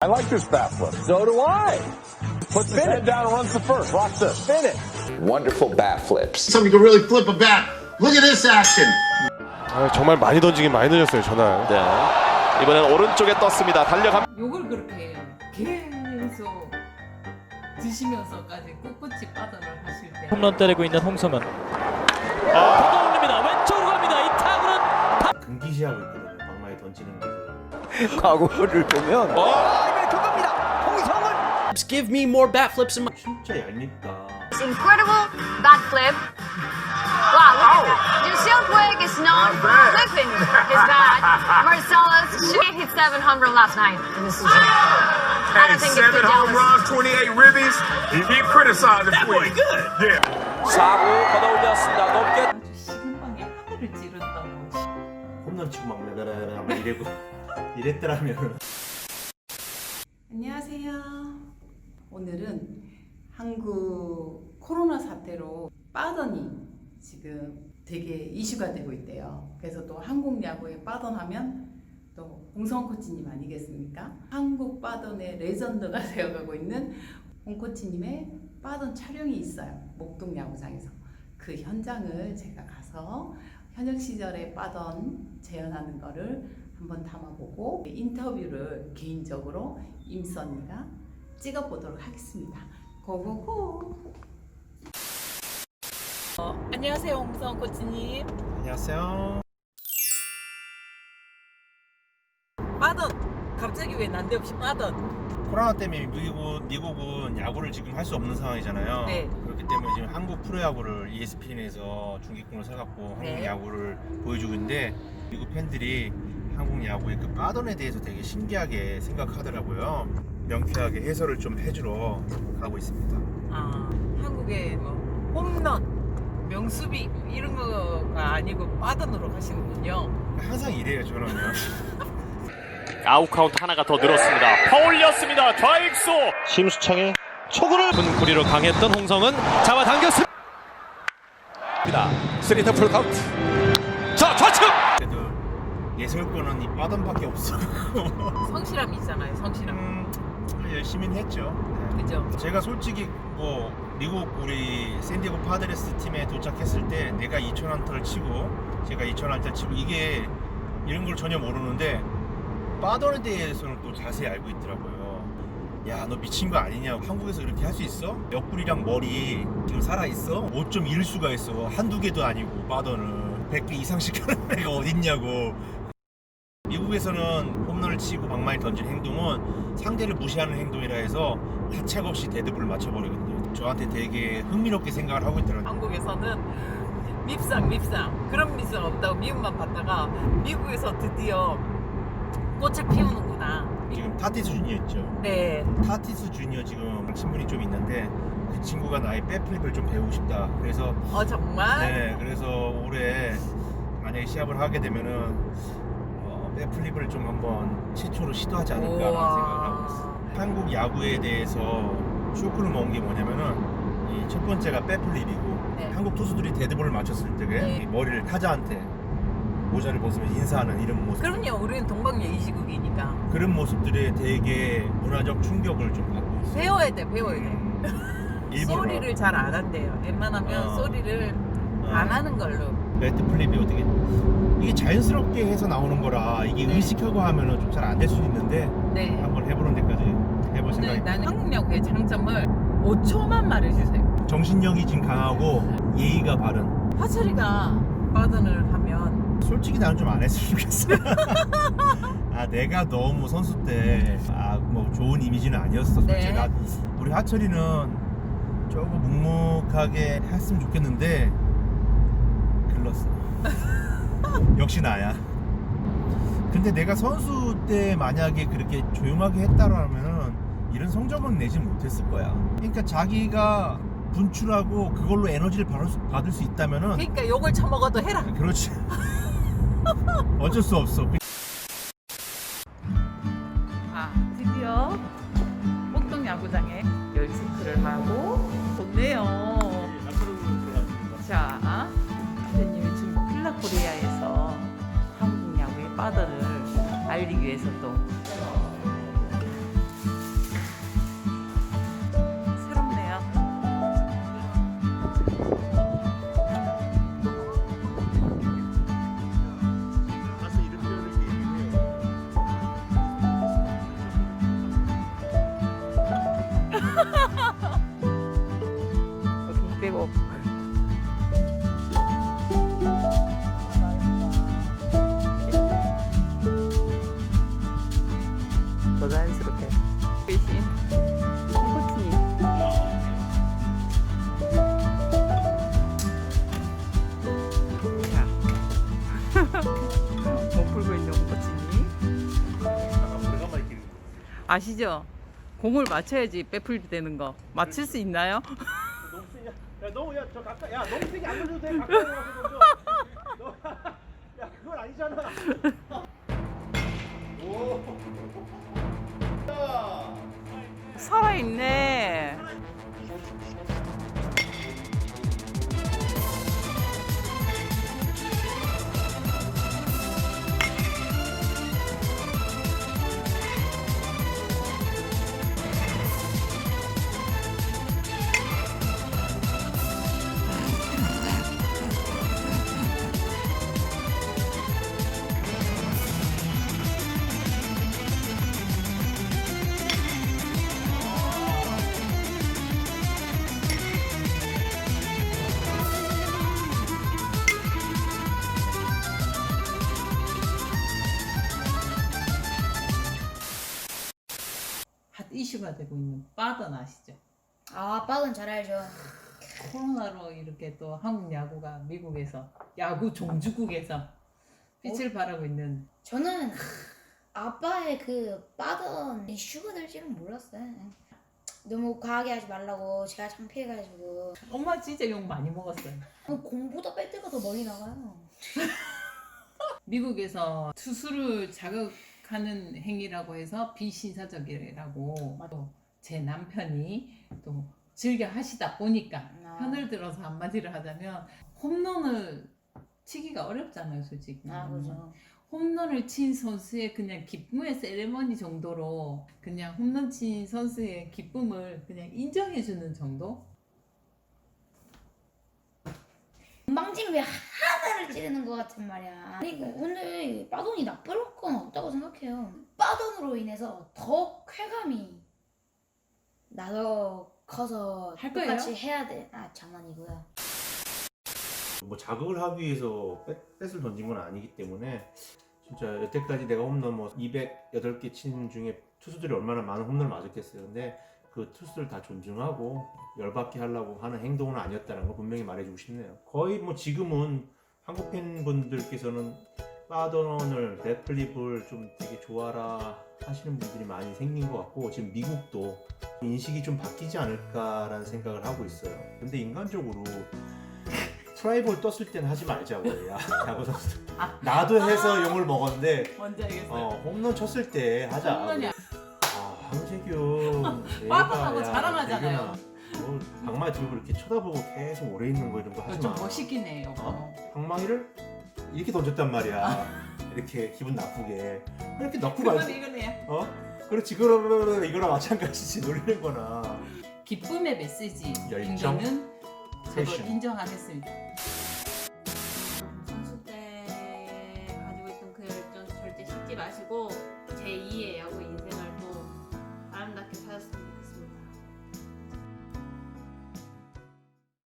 I like this bat flip. So do I. Puts his head down and runs to first. Watch this. Spin it. Wonderful bat flips. Somebody could really flip a bat. Look at this action. 아, 정말 많이 던지긴 많이 던졌어요 전화. 네. 이번엔 오른쪽에 떴습니다. 달려갑니다. 욕을 그렇게 해요. 계속 드시면서까지 꿋꿋이 빠져를 하실 때. 홈런 때리고 있는 홍성은 아, 타구는 금기시하고 있거든요. 방망이 던지는 게. 과거를 보면 Give me more bat flips in my 진짜 얄밉다. incredible bat flip. Wow, look at that. Ju Seung-Puig is known for flipping his bat. Marcellus should hit 700 last night in the season. I don't think it's too jealous. 28 ribbies. He, he criticized the Queen. Yeah. 사구 걷어 올렸습니다. 높게 치고 막 레베레베 막 이래고 이랬더라면. 안녕하세요. 오늘은 한국 코로나 사태로 빠더니 지금 되게 이슈가 되고 있대요. 그래서 또 한국 야구에 빠던하면 또 홍성 코치님 아니겠습니까? 한국 빠던의 레전드가 되어가고 있는 홍 코치님의 빠던 촬영이 있어요. 목동 야구장에서. 그 현장을 제가 가서 현역 시절에 빠던 재현하는 거를 한번 담아보고 인터뷰를 개인적으로 임선이가 찍어보도록 하겠습니다. 고고고! 어, 안녕하세요, 홍성 코치님. 안녕하세요. 빠던! 갑자기 왜 난데없이 빠던? 코로나 때문에 미국은, 미국은 야구를 지금 할 수 없는 상황이잖아요. 네. 그렇기 때문에 지금 한국 프로야구를 ESPN에서 중계권을 사갖고 네. 한국 야구를 보여주고 있는데 미국 팬들이 한국 야구의 그 빠던에 대해서 되게 신기하게 생각하더라고요. 명쾌하게 해설을 좀 해주러 가고 있습니다. 아, 한국의 뭐 홈런, 명수비 이런 거가 아니고 빠던으로 가시는군요. 항상 이래요 저는요. 아웃 카운트 하나가 더 늘었습니다. 퍼올렸습니다. 좌익수. 심수창의 초구를 분구리로 강했던 홍성은 잡아당겼습니다. 스리터 풀 카운트. 자 좌측. 그래도 예술권은 이 빠던밖에 없어. 성실함이 있잖아요, 성실함. 음, 열심히 했죠. 네. 그죠? 제가 솔직히 뭐 미국 우리 샌디에고 파드레스 팀에 도착했을 때 내가 2천 안타를 치고 제가 2천 안타를 치고 이게 이런 걸 전혀 모르는데 빠던에 대해서는 또 자세히 알고 있더라고요. 야, 너 미친 거 아니냐? 한국에서 이렇게 할 수 있어? 옆구리랑 머리 지금 살아 있어? 옷 좀 잃을 수가 있어. 한두 개도 아니고 빠던은 100개 이상씩 하는 애가 어딨냐고. 미국에서는 홈런을 치고 방망이 던진 행동은 상대를 무시하는 행동이라 해서 가책 없이 데드볼을 맞춰버리거든요. 저한테 되게 흥미롭게 생각을 하고 있더라고요. 한국에서는 밉상, 밉상. 그런 밉상 없다고 미움만 받다가 미국에서 드디어 꽃을 피우는구나. 지금 타티스 주니어 있죠. 네. 타티스 주니어 지금 친분이 좀 있는데 그 친구가 나의 백플립을 좀 배우고 싶다. 그래서 어, 정말? 네, 그래서 올해 만약에 시합을 하게 되면은 어, 백플립을 좀 한번 최초로 시도하지 않을까라는 생각을 하고 있어요. 한국 야구에 대해서 쇼크를 먹은 게 뭐냐면은 이 첫 번째가 백플립이고 네. 한국 투수들이 데드볼을 맞췄을 때 네. 이 머리를 타자한테 모자를 벗으면 인사하는 이런 모습 그럼요. 우리는 동방예의 시국이니까. 그런 모습들에 되게 문화적 충격을 좀 받고 있어요. 배워야 돼, 배워야 돼. 일부러 소리를 잘 안 한대요. 웬만하면 어. 소리를 어. 안 하는 걸로. 배트 플립이 어떻게 이게 자연스럽게 해서 나오는 거라 이게 네. 의식하고 하면은 좀 잘 안 될 수도 있는데 네. 한번 해보는 데까지 해볼 근데 생각이 나는 한국 야구의 장점을 5초만 말해주세요. 정신력이 지금 강하고 예의가 바른 화철이가 빠던을 하면 솔직히 나는 좀 안 했으면 좋겠어 아 내가 너무 선수 때 아 뭐 좋은 이미지는 아니었어 네. 솔직히 나 우리 하철이는 조금 묵묵하게 했으면 좋겠는데 글렀어 역시 나야 근데 내가 선수 때 만약에 그렇게 조용하게 했다라면은 이런 성적은 내지 못했을 거야 그러니까 자기가 분출하고 그걸로 에너지를 받을 수, 받을 수 있다면은 그러니까 욕을 처먹어도 해라. 그렇지. 어쩔 수 없어. 아 드디어 목동 야구장에 열체크를 하고 좋네요. 자, 대표님이 지금 필라코리아에서 한국 야구 파더를 알리기 위해서 또 못 풀고 끼는 거. 아시죠? 공을 맞춰야지 빼풀 되는 거 맞출 수 있나요? 너무 세냐? 야 너무 야저 가까 야 너무 세게 안 던져도 돼 가까이 와서 던져. 너, 야 그건 아니잖아. 살아있네. 되고 있는 빠던 아시죠? 아, 빠른 잘 알죠. 코로나로 이렇게 또 한국 야구가 미국에서 야구 종주국에서 빛을 발하고 있는 저는 아빠의 그 빠던 이슈가 될 줄은 몰랐어요. 너무 과하게 하지 말라고 제가 창피해가지고 엄마 진짜 욕 많이 먹었어요. 공보다 뺄 때가 더 멀리 나가요. 미국에서 투수를 자극하는 행위라고 해서 비신사적이라고 또 제 남편이 또 즐겨 하시다 보니까 아. 편을 들어서 한마디를 하자면 홈런을 치기가 어렵잖아요, 솔직히. 아, 그죠. 홈런을 친 선수의 그냥 기쁨의 세레머니 정도로 그냥 홈런 친 선수의 기쁨을 그냥 인정해주는 정도? 건방진 왜 하나를 찌르는 것 같은 말이야. 아니 이거 오늘 빠돈이 나쁠 건 없다고 생각해요. 빠돈으로 인해서 더 쾌감이 나도 커서 할 거예요? 똑같이 해야 돼. 아 장난이고요. 뭐 자극을 하기 위해서 뺏, 뺏을 던진 건 아니기 때문에 진짜 여태까지 내가 홈런 뭐 208개 친 중에 투수들이 얼마나 많은 홈런을 맞았겠어요. 근데 그 투수들 다 존중하고 열받게 하려고 하는 행동은 아니었다는 걸 분명히 말해주고 싶네요. 거의 뭐 지금은 한국 팬분들께서는 빠던을 데플립을 좀 되게 좋아라 하시는 분들이 많이 생긴 것 같고 지금 미국도 인식이 좀 바뀌지 않을까라는 생각을 하고 있어요. 근데 인간적으로 트라이볼 떴을 때는 하지 말자고 야 야구 선수 나도 해서 용을 먹었는데 뭔지 알겠어요. 어 홈런 쳤을 때 하자 홈런이 아 황재균 빠듯하고 자랑하잖아요. 방망이 들고 이렇게 쳐다보고 계속 오래 있는 거 이런 거 하지 좀마 멋있긴 해요. 어? 방망이를 이렇게 던졌단 말이야 이렇게 기분 나쁘게 이렇게 넣고 그건 가지. 어? 그렇지 그러 이거랑 마찬가지지 놀리는 거나 기쁨의 메시지인 열정? 거는 저도 패션. 인정하겠습니다.